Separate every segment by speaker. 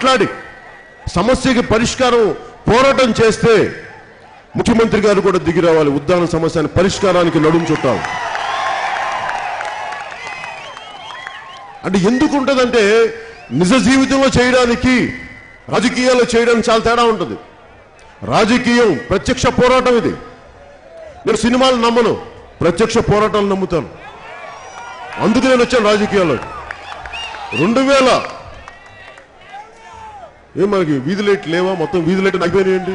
Speaker 1: మాట్లాడి సమస్యకి పరిష్కారం పోరాటం చేస్తే ముఖ్యమంత్రి గారు కూడా దిగి రావాలి. ఉద్దాన సమస్యని పరిష్కారానికి నడుము చుట్టాలి అంటే ఎందుకు ఉంటుందంటే నిజ జీవితంలో చేయడానికి రాజకీయాల్లో చేయడానికి చాలా తేడా ఉంటుంది. రాజకీయం ప్రత్యక్ష పోరాటం ఇది. నేను సినిమాలు నమ్మను ప్రత్యక్ష పోరాటాలు నమ్ముతాను. అందుకు నేను వచ్చాను రాజకీయాల్లో రెండు వేల ఏం మనకి వీధి లైట్ లేవా? మొత్తం వీధి లైట్ అయిపోయినాయండి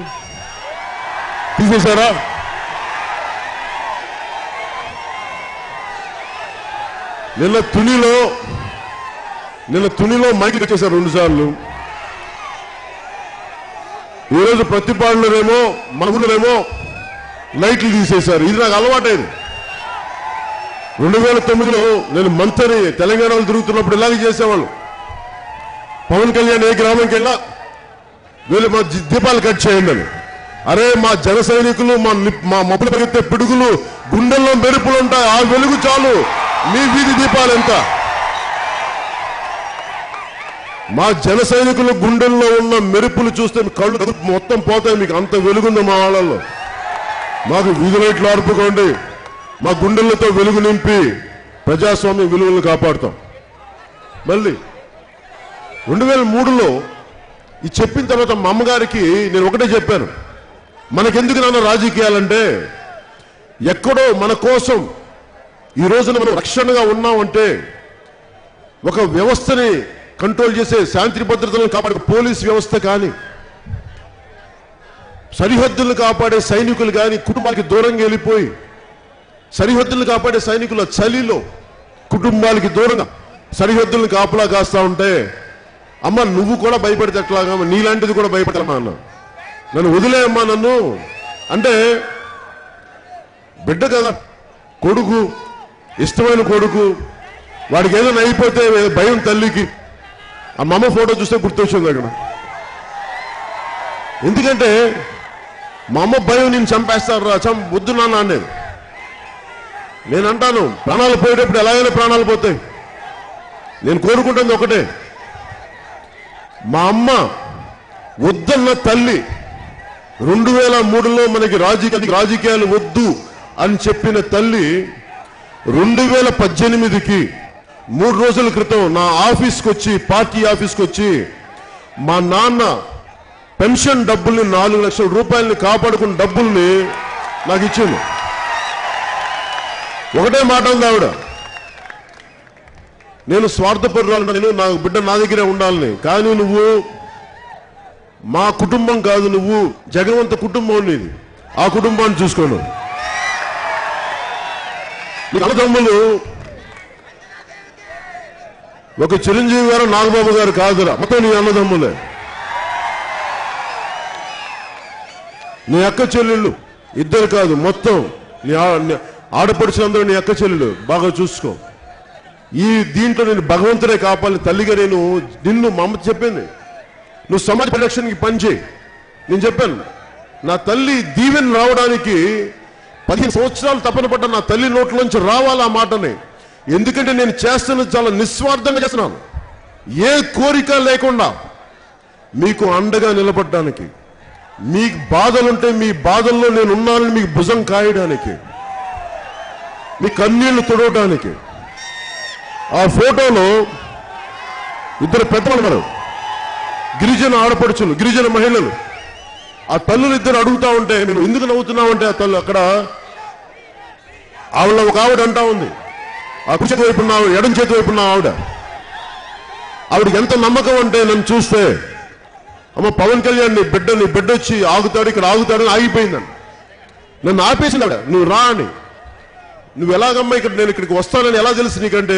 Speaker 1: తీసేశారా? నిన్న తునిలో నిన్న తునిలో మైకి వచ్చేసారు రెండు సార్లు. ఈరోజు ప్రతిపాడులోనేమో మన లైట్లు తీసేశారు. ఇది నాకు అలవాటైంది. రెండు వేల తొమ్మిదిలో నేను మంత్రి తెలంగాణలో తిరుగుతున్నప్పుడు ఇలాగే చేసేవాళ్ళు? పవన్ కళ్యాణ్ ఏ గ్రామంకి వెళ్ళా వీళ్ళు మా దీపాలు కట్ చేయండి అని అరే మా జన సైనికులు మా మా మొబైల్ పరిగెత్తే పిడుగులు గుండెల్లో మెరుపులు ఉంటాయి. ఆ వెలుగు చాలు. మీ వీధి దీపాలు ఎంత? మా జన సైనికుల గుండెల్లో ఉన్న మెరుపులు చూస్తే కళ్ళు మొత్తం పోతాయి. మీకు అంత వెలుగుంది మా వాళ్ళల్లో మాకు వీధి లైట్లు ఆర్పుకోండి. మా గుండెలతో వెలుగు నింపి ప్రజాస్వామ్య విలువలను కాపాడుతాం. మళ్ళీ రెండు వేల మూడులో ఇది చెప్పిన తర్వాత మా అమ్మగారికి నేను ఒకటే చెప్పాను. మనకెందుకు నాన్న రాజకీయాలంటే ఎక్కడో మన కోసం ఈ రోజున మనం రక్షణగా ఉన్నామంటే ఒక వ్యవస్థని కంట్రోల్ చేసే శాంతి భద్రతలను కాపాడే పోలీస్ వ్యవస్థ కానీ సరిహద్దులను కాపాడే సైనికులు కానీ కుటుంబానికి దూరంగా వెళ్ళిపోయి సరిహద్దులను కాపాడే సైనికుల చలిలో కుటుంబాలకి దూరంగా సరిహద్దులను కాపలా కాస్తా ఉంటే అమ్మ నువ్వు కూడా భయపడితే ఎట్లాగా నీలాంటిది కూడా భయపడతామా అన్న? నన్ను వదిలేయమ్మా నన్ను. అంటే బిడ్డ కదా కొడుకు ఇష్టమైన కొడుకు వాడికి ఏదైనా అయిపోతే భయం తల్లికి. ఆ మమ్మ ఫోటో చూస్తే గుర్తొచ్చింది అక్కడ. ఎందుకంటే మా అమ్మ భయం నేను చంపేస్తారు రా చం వద్దు నాన్న అనేది. నేను అంటాను ప్రాణాలు పోయేటప్పుడు ఎలాగైనా ప్రాణాలు పోతాయి. నేను కోరుకుంటుంది ఒకటే. మా అమ్మ వద్దన్న తల్లి రెండు వేల మూడులో మనకి రాజకీయ రాజకీయాలు వద్దు అని చెప్పిన తల్లి రెండు వేల పద్దెనిమిదికి మూడు రోజుల క్రితం నా ఆఫీస్కి వచ్చి పార్టీ ఆఫీస్కి వచ్చి మా నాన్న పెన్షన్ డబ్బుల్ని నాలుగు లక్షల రూపాయలని కాపాడుకున్న డబ్బుల్ని నాకు ఇచ్చింది ఒకటే మాట ఉంది ఆవిడ. నేను స్వార్థపరురాలు నేను నా బిడ్డ నా దగ్గరే ఉండాలని. కానీ నువ్వు మా కుటుంబం కాదు నువ్వు జగవంత కుటుంబం నీది. ఆ కుటుంబాన్ని చూసుకోను. నీ అన్నదమ్ములు ఒక చిరంజీవి గారు నాగబాబు గారు కాదురా. మొత్తం నీ అన్నదమ్ములే. నీ అక్క చెల్లెళ్ళు ఇద్దరు కాదు మొత్తం. నీ ఆ- నీ ఆడపడుచులందరూ నీ అక్క చెల్లెళ్ళు. బాగా చూసుకో. ఈ దీంట్లో నేను భగవంతుడే కాపాలి తల్లిగా నేను నిన్ను మా అమ్మ చెప్పింది. నువ్వు సమాజ పరిరక్షణకి పనిచేయి నేను చెప్పాను నా తల్లి దీవెన రావడానికి పదిహేను సంవత్సరాలు తపన పడ్డ నా తల్లి నోట్లోంచి రావాలి ఆ మాటని. ఎందుకంటే నేను చేస్తున్నది చాలా నిస్వార్థంగా చేస్తున్నాను. ఏ కోరిక లేకుండా మీకు అండగా నిలబడడానికి మీకు బాధలుంటే మీ బాధల్లో నేను ఉన్నానని మీకు భుజం కాయడానికి మీ కన్నీళ్ళు తుడవడానికి ఆ ఫోటోలో ఇద్దరు పెద్దలు ఉన్నారు. గిరిజన ఆడపడుచులు గిరిజన మహిళలు. ఆ తల్లులు ఇద్దరు అడుగుతా ఉంటే నేను ఎందుకు నవ్వుతున్నావంటే ఆ తల్లు అక్కడ? ఆవిడ ఒక ఆవిడ అంటా ఉంది. ఆ కుడి చేతి వైపు ఉన్న ఆవిడ ఎడం చేతి వైపు ఉన్న ఆవిడ. ఆవిడ ఎంత నమ్మకం అంటే నన్ను చూస్తే అమ్మ పవన్ కళ్యాణ్ నీ బిడ్డ నీ బిడ్డ వచ్చి ఆగుతాడు ఇక్కడ ఆగుతాడని ఆగిపోయిందని నన్ను ఆపేసింది ఆవిడ నువ్వు రా అని. నువ్వు ఎలాగమ్మా ఇక్కడ నేను ఇక్కడికి వస్తానని ఎలా తెలుసు నీకంటే?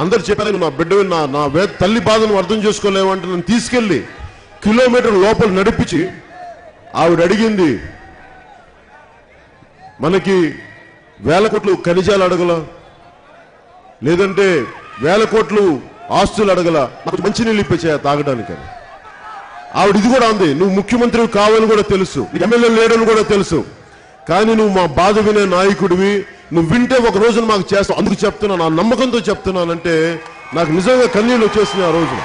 Speaker 1: అందరు చెప్పారు నా బిడ్డ నా నా వే తల్లి బాధను అర్థం చేసుకోలేమంటే నన్ను తీసుకెళ్ళి కిలోమీటర్ లోపల నడిపించి ఆవిడ అడిగింది మనకి వేల కోట్లు ఖనిజాలు అడగల? లేదంటే వేల కోట్లు ఆస్తులు అడగల? నాకు మంచినీళ్ళు ఇప్పించా తాగడానికి? ఆవిడ ఇది కూడా అంది నువ్వు ముఖ్యమంత్రి కావాలని కూడా తెలుసు ఎమ్మెల్యే లేడని కూడా తెలుసు కానీ నువ్వు మా బాధ వినే నాయకుడివి నువ్వు వింటే ఒక రోజున మాకు చేస్తావు. అందుకు చెప్తున్నాను ఆ నమ్మకంతో చెప్తున్నానంటే నాకు నిజంగా కన్నీళ్ళు వచ్చేసినాయి ఆ రోజున.